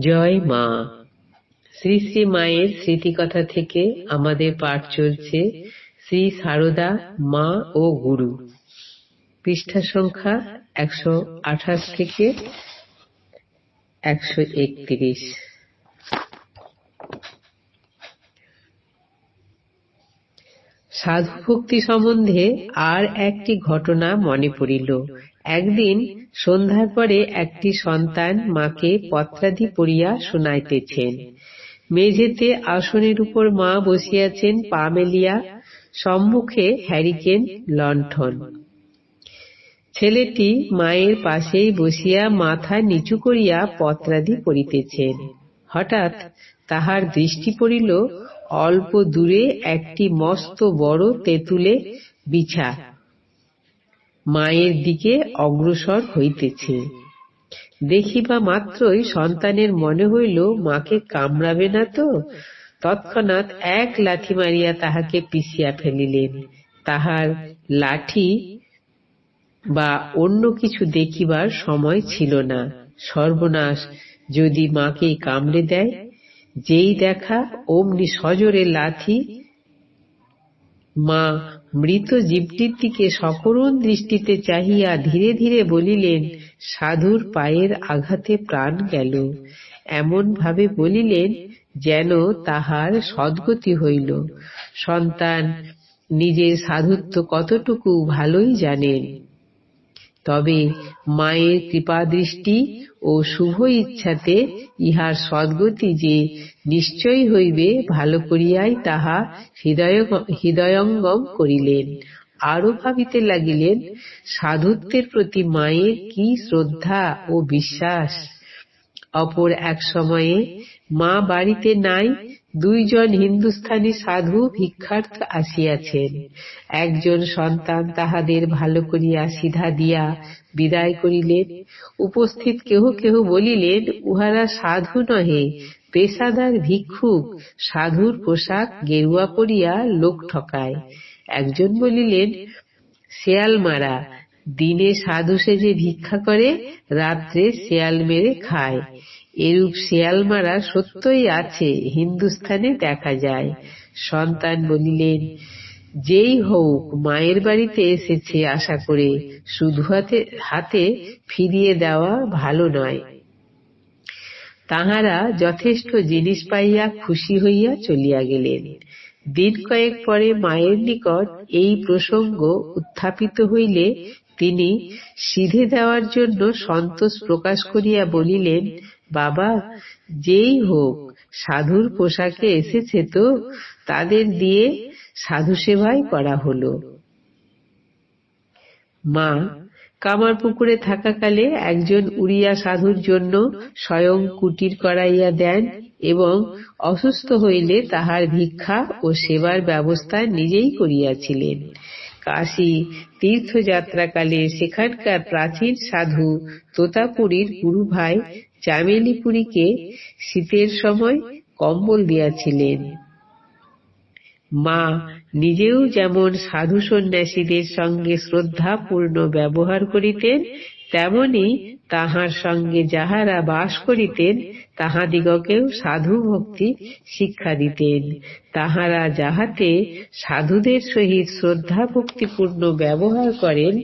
জয় মা। শ্রী শ্রী মায়ের স্মৃতিকথা থেকে আমাদের পাঠ চলছে শ্রী সারদা, মা ও গুরু। পৃষ্ঠা সংখ্যা একশো আঠাশ থেকে একশো একত্রিশ। সাধু ভক্তি সম্বন্ধে আর একটি ঘটনা মনে পড়িল। একদিন সন্ধ্যার পরে একটি সন্তান মাকে পত্রাদি পড়িয়া শুনাইতেছেন। মেঝেতে আসনের উপর মা বসিয়াছেন পা মেলিয়া, সম্মুখে হ্যারিকেন লণ্ঠন। ছেলেটি মায়ের পাশেই বসিয়া মাথা নিচু করিয়া পত্রাদি পড়িতেছেন। হঠাৎ তাহার দৃষ্টি পড়িল, অল্প দূরে একটি মস্ত বড় তেঁতুলে বিছা মায়ের দিকে অগ্রসর হইতেছে। দেখিবা মাত্রই সন্তানের মনে হইল, মাকে কামড়াবে না তো? তৎক্ষণাৎ এক লাঠি মারিয়া তাহাকে পিছিয়া ফেলিলেন। তাহার লাঠি বা অন্য কিছু দেখিবার সময় ছিল না। সর্বনাশ, যদি মাকে কামড়ে দেয়, যেই দেখা অমনি সজোরে লাথি মা মৃত জীবটির দিকে সকরুণ দৃষ্টিতে চাহিয়া ধীরে ধীরে বলিলেন, সাধুর পায়ের আঘাতে প্রাণ গেল। এমন ভাবে বলিলেন যেন তাহার সদ্গতি হইল। সন্তান, নিজের সাধুত্ব কতটুকু ভালোই জানেন। তবে মায়ের কৃপাদৃষ্টি ও শুভ ইচ্ছাতে ইহার সদ্গতি যে নিশ্চয় হইবে, ভালো করিয়াই তাহা হৃদয়ঙ্গম করিলেন। আরও ভাবিতে লাগিলেন, সাধুত্বের প্রতি মায়ের কি শ্রদ্ধা ও বিশ্বাস? অপর এক সময়ে মা বাড়িতে নাই দুইজন হিন্দুস্থানি সাধু ভিক্ষার্থ আসিয়াছেন। একজন সন্তান তাহাদের ভালো করিয়া সিধা দিয়া বিদায় করিলেন। উপস্থিত কেহ কেহ বলিলেন, উহারা সাধু নহে, পেশাদার ভিক্ষুক, সাধুর পোশাক গেরুয়া পরিয়া লোক ঠকায়। একজন বলিলেন শেয়াল মারা দিনে সাধু সেজে ভিক্ষা করে, রাত্রে শেয়াল মেরে খায়। এরূপ শেয়াল মারা সত্যই আছে, হিন্দুস্থানে দেখা যায়। সন্তান বলিলেন, যেই হোক, মায়ের বাড়িতে এসেছে আশা করে, শুধু হাতে হাতে ফিরিয়ে দেওয়া ভালো নয়। তাহারা যথেষ্ট জিনিস পাইয়া খুশি হইয়া চলিয়া গেলেন। দিন কয়েক পরে মায়ের নিকট এই প্রসঙ্গ উত্থাপিত হইলে তিনি সিধে দেওয়ার জন্য সন্তোষ প্রকাশ করিয়া বলিলেন বাবা যেই হোক সাধুর পোশাকে এসেছে তো তাদের দিয়ে সাধু সেবাই করা হলো। মা কামার পুকুরে থাকাকালে একজন উড়িয়া সাধুর জন্য স্বয়ং কুটির করাইয়া দেন এবং অসুস্থ হইলে তাহার ভিক্ষা ও সেবার ব্যবস্থা নিজেই করিয়াছিলেন। কাশী, তীর্থযাত্রাকালে সেখানকার প্রাচীন সাধু তোতাপুরীর গুরু ভাই চামেলিপুরীকে শীতের সময় কম্বল দিয়াছিলেন। মা নিজেও যেমন সাধু সন্ন্যাসীদের সঙ্গে শ্রদ্ধাপূর্ণ ব্যবহার করিতেন, তেমনি তাহার সঙ্গে যাহারা বাস করিতেন, তাহাদিগকেও সাধু ভক্তি শিক্ষা দিতেন। তাহারা যাহাতে সাধুদের সহিত শ্রদ্ধা ভক্তিপূর্ণ ব্যবহার করেন,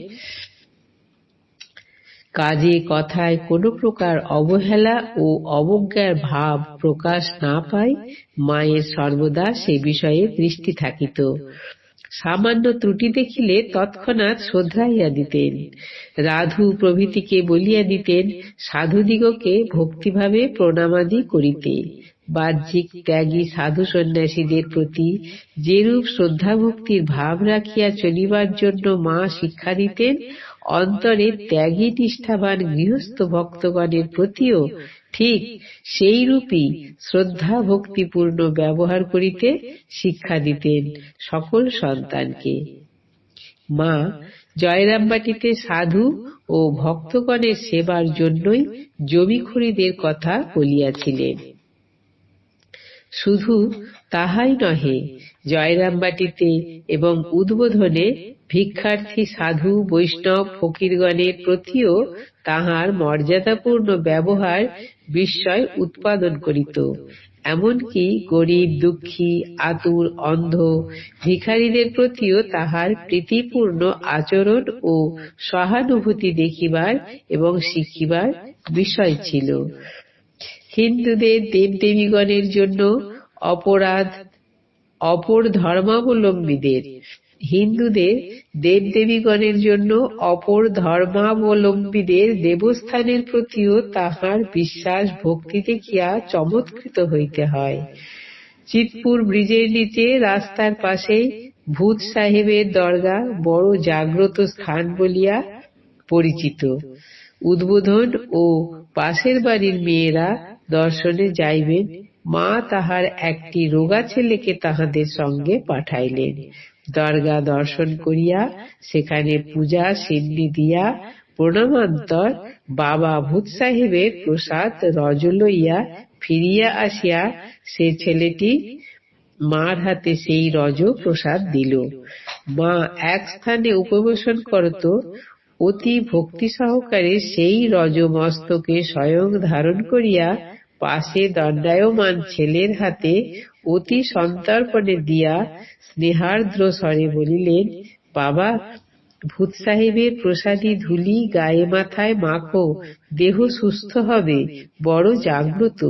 কাজে কথায় কোনো প্রকার অবহেলা ও অবজ্ঞার ভাব প্রকাশ না পায়, মায়ের সর্বদা সে বিষয়ে দৃষ্টি থাকিত। সামান্য ত্রুটি দেখিলে তৎক্ষণাৎ শোধরাইয়া দিতেন। রাধু প্রভৃতিকে বলিয়া দিতেন, সাধুদিগকে ভক্তিভাবে প্রণামাদি করিতে বাহ্যিক ত্যাগী সাধু সন্ন্যাসীদের প্রতি যেরূপ শ্রদ্ধা ভক্তির ভাব রাখিয়া চলিবার জন্য মা শিক্ষা দিতেন, অন্তরে ত্যাগী নিষ্ঠাবান গৃহস্থ ভক্তগণের প্রতিও ঠিক সেই রূপই শ্রদ্ধা ভক্তিপূর্ণ ব্যবহার করিতে শিক্ষা দিতেন সকল সন্তানকে। মা জয়রামবাটিতে সাধু ও ভক্তগণের সেবার জন্যই জমিখড়িদের কথা বলিয়াছিলেন। শুধু তাহাই নহে জয়রামবাটিতে এবং উদ্বোধনে ভিক্ষার্থী, সাধু, বৈষ্ণব, ফকিরগণের প্রতিও তাহার মর্যাদাপূর্ণ ব্যবহার বিস্ময় উৎপাদন করিত। এমনকি গরিব, দুঃখী, আতুর, অন্ধ ভিখারীদের প্রতিও তাহার প্রীতিপূর্ণ আচরণ ও সহানুভূতি দেখিবার এবং শিখিবার বিষয় ছিল। হিন্দুদের দেবদেবীগণের জন্য অপরাধ অপর ধর্মাবলম্বীদের। হিন্দুদের দেবদেবীগণের জন্য অপর ধর্মাবলম্বীদের দেবস্থানের প্রতিও তাহার বিশ্বাস ভক্তি দেখিয়া চমৎকৃত হইতে হয়। চিতপুর ব্রিজের নিচে রাস্তার পাশে ভূত সাহেবের দরগা বড় জাগ্রত স্থান বলিয়া পরিচিত। উদ্বোধন ও পাশের বাড়ির মেয়েরা দর্শনে যাইবেন মা তাহার একটি রোগা ছেলেকে তাহাদের সঙ্গে পাঠাইলেন। দরগা দর্শন করিয়া সেখানে পূজা সিন্নি দিয়া প্রণামান্তর বাবা ভূত সাহেবের প্রসাদ রজ লইয়া ফিরিয়া আসিয়া সে ছেলেটি মার হাতে সেই রজ প্রসাদ দিল। মা এক স্থানে উপবেশন করত, অতি ভক্তি সহকারে সেই রজ মস্তকে স্বয়ং ধারণ করিয়া পাশে দণ্ডায়মান ছেলের হাতে অতি সন্তর্পণে দিয়া স্নেহার্দ্র স্বরে বলিলেন, বাবা, ভূত সাহেবের প্রসাদী ধুলি গায়ে মাথায় মাখো, দেহ সুস্থ হবে, বড় জাগ্রত।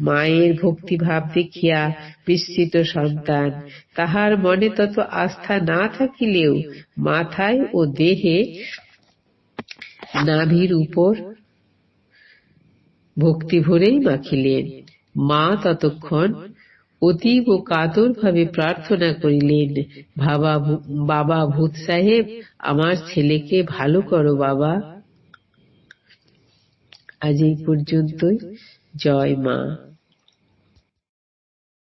মায়ের ভক্তিভাব দেখিয়া বিস্মিত সন্তান, তাহার মনে তত আস্থা না থাকিলেও মাথায় ও দেহে নাভির উপর ভক্তি ভরেই মাখিলেন মা ততক্ষণ অতীব কাতর ভাবে প্রার্থনা করিলেন ভাবা বাবা ভূত সাহেব, আমার ছেলেকে ভালো করো বাবা। আজ এই পর্যন্তই। জয় মা।